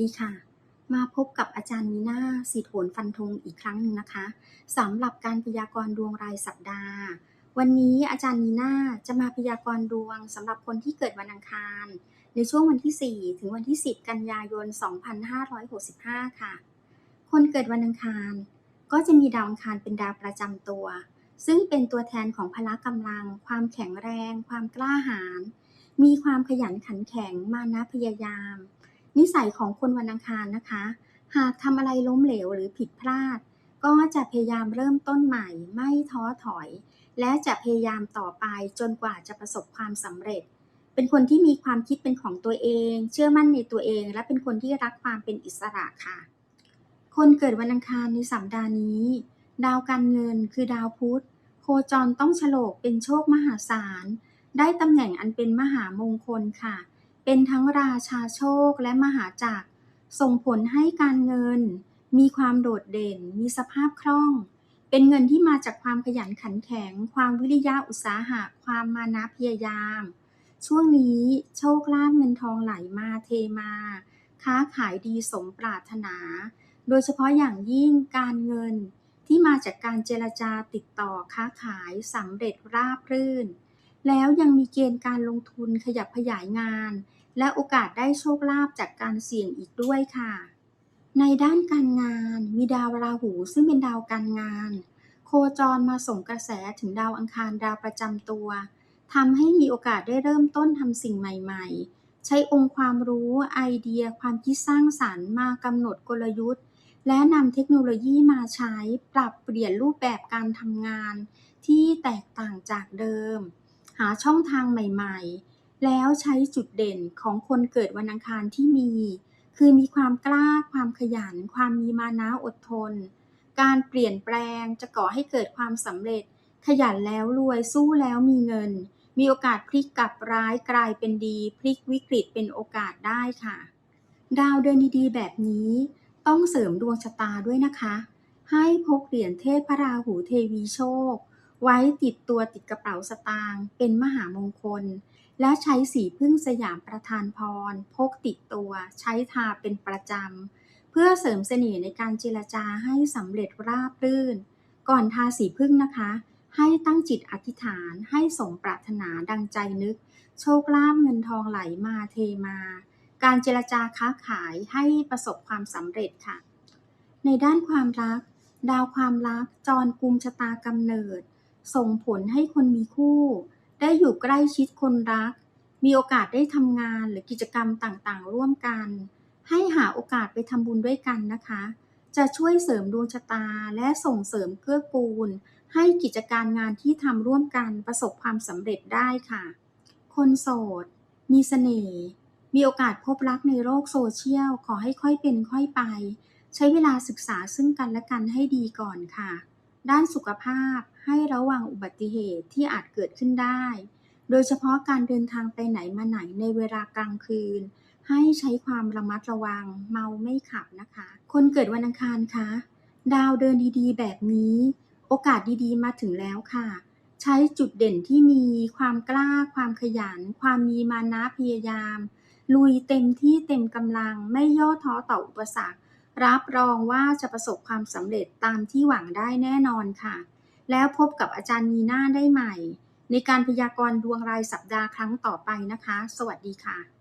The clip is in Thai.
ดีค่ะ มาพบกับอาจารย์นีนาสีโถนฟันธงอีกครั้งหนึ่งนะคะสำหรับการพยากรณ์ดวงรายสัปดาห์ วันนี้อาจารย์นีนาจะมาพยากรณ์ดวงสำหรับคนที่เกิดวันอังคาร ในช่วงวันที่ 4 ถึงวันที่ 10 กันยายน 2565 ค่ะ คนเกิดวันอังคาร ก็จะมีดาวอังคารเป็นดาวประจำตัว ซึ่งเป็นตัวแทนของพละกำลัง ความแข็งแรง ความกล้าหาญมีความขยันขันแข็งมานะพยายาม นิสัยของคนวันอังคารนะคะ หากทำอะไรล้มเหลวหรือผิดพลาด ก็จะพยายามเริ่มต้นใหม่ไม่ท้อถอย และจะพยายามต่อไปจนกว่าจะประสบความสำเร็จ เป็นคนที่มีความคิดเป็นของตัวเอง เชื่อมั่นในตัวเอง และเป็นคนที่รักความเป็นอิสระค่ะ คนเกิดวันอังคารในสัปดาห์นี้ ดาวการเงินคือดาวพุธโคจรต้องฉลกเป็นโชคมหาศาลได้ตำแหน่งอันเป็นมหามงคลค่ะ เป็นทั้งราชาโชคและมหาจักร ส่งผลให้การเงิน มีความโดดเด่น มีสภาพคล่อง เป็นเงินที่มาจากความขยันขันแข็ง ความวิริยะอุตสาหะ ความมานะพยายาม ช่วงนี้โชคลาภเงินทองไหลมาเทมา ค้าขายดีสมปรารถนา โดยเฉพาะอย่างยิ่งการเงินที่มาจากการเจรจาติดต่อค้าขายสำเร็จราบรื่น แล้วยังมีเกณฑ์การลงทุนขยับขยายงาน และโอกาสได้โชคลาภจากการเสี่ยงอีกด้วยค่ะ ในด้านการงานมีดาวราหูซึ่งเป็นดาวการงาน โคจรมาส่งกระแสถึงดาวอังคารดาวประจำตัวทำให้มีโอกาสได้เริ่มต้นทำสิ่งใหม่ๆ ใช้องค์ความรู้ไอเดีย ความคิดสร้างสรรค์มากำหนดกลยุทธ์ และนำเทคโนโลยีมาใช้ปรับเปลี่ยนรูปแบบการทำงาน ที่แตกต่างจากเดิม หาช่องทางใหม่ๆ แล้วใช้จุดเด่นของคนเกิดวันอังคารที่มี คือมีความกล้า ความขยัน ความมีมานะอดทน การเปลี่ยนแปลงจะก่อให้เกิดความสำเร็จ ขยันแล้วรวยสู้แล้วมีเงิน มีโอกาสพลิกกลับร้ายกลายเป็นดี พลิกวิกฤตเป็นโอกาสได้ค่ะ ดาวเดินดีๆแบบนี้ต้องเสริมดวงชะตาด้วยนะคะ ให้พกเหรียญเทพพระราหูเทวีโชค ไว้ติดตัวติดกระเป๋าสตางค์เป็นมหามงคล และใช้สีพึ่งสยามประทานพร พกติดตัวใช้ทาเป็นประจำ เพื่อเสริมเสน่ห์ในการเจรจาให้สำเร็จราบรื่น ก่อนทาสีพึ่งนะคะ ให้ตั้งจิตอธิษฐานให้สมปรารถนาดังใจนึก โชคลาภเงินทองไหลมาเทมา การเจรจาค้าขายให้ประสบความสำเร็จค่ะ ในด้านความรัก ดาวความรักจรกุมชะตากำเนิด ส่งผลให้คนมีคู่ ได้อยู่ใกล้ชิดคนรัก มีโอกาสได้ทำงานหรือกิจกรรมต่างๆ ร่วมกัน ให้หาโอกาสไปทำบุญด้วยกันนะคะ จะช่วยเสริมดวงชะตาและส่งเสริมเกื้อกูล ให้กิจการงานที่ทำร่วมกันประสบความสำเร็จได้ค่ะ คนโสด มีเสน่ห์มีโอกาสพบรักในโลกโซเชียล ขอให้ค่อยเป็นค่อยไป ใช้เวลาศึกษาซึ่งกันและกันให้ดีก่อนค่ะ ด้านสุขภาพให้ระวังอุบัติเหตุที่อาจเกิดขึ้นได้ โดยเฉพาะการเดินทางไปไหนมาไหนในเวลากลางคืน ให้ใช้ความระมัดระวัง เมาไม่ขับนะคะ คนเกิดวันอังคารคะ ดาวเดินดีๆ แบบนี้ โอกาสดีๆ มาถึงแล้วค่ะ ใช้จุดเด่นที่มีความกล้า ความขยัน ความมีมานะพยายาม ลุยเต็มที่เต็มกำลังไม่ย่อท้อต่ออุปสรรค รับรองว่าจะประสบความสำเร็จตามที่หวังได้แน่นอนค่ะ แล้วพบกับอาจารย์นีน่าได้ใหม่ ในการพยากรณ์ดวงรายสัปดาห์ครั้งต่อไปนะคะ สวัสดีค่ะ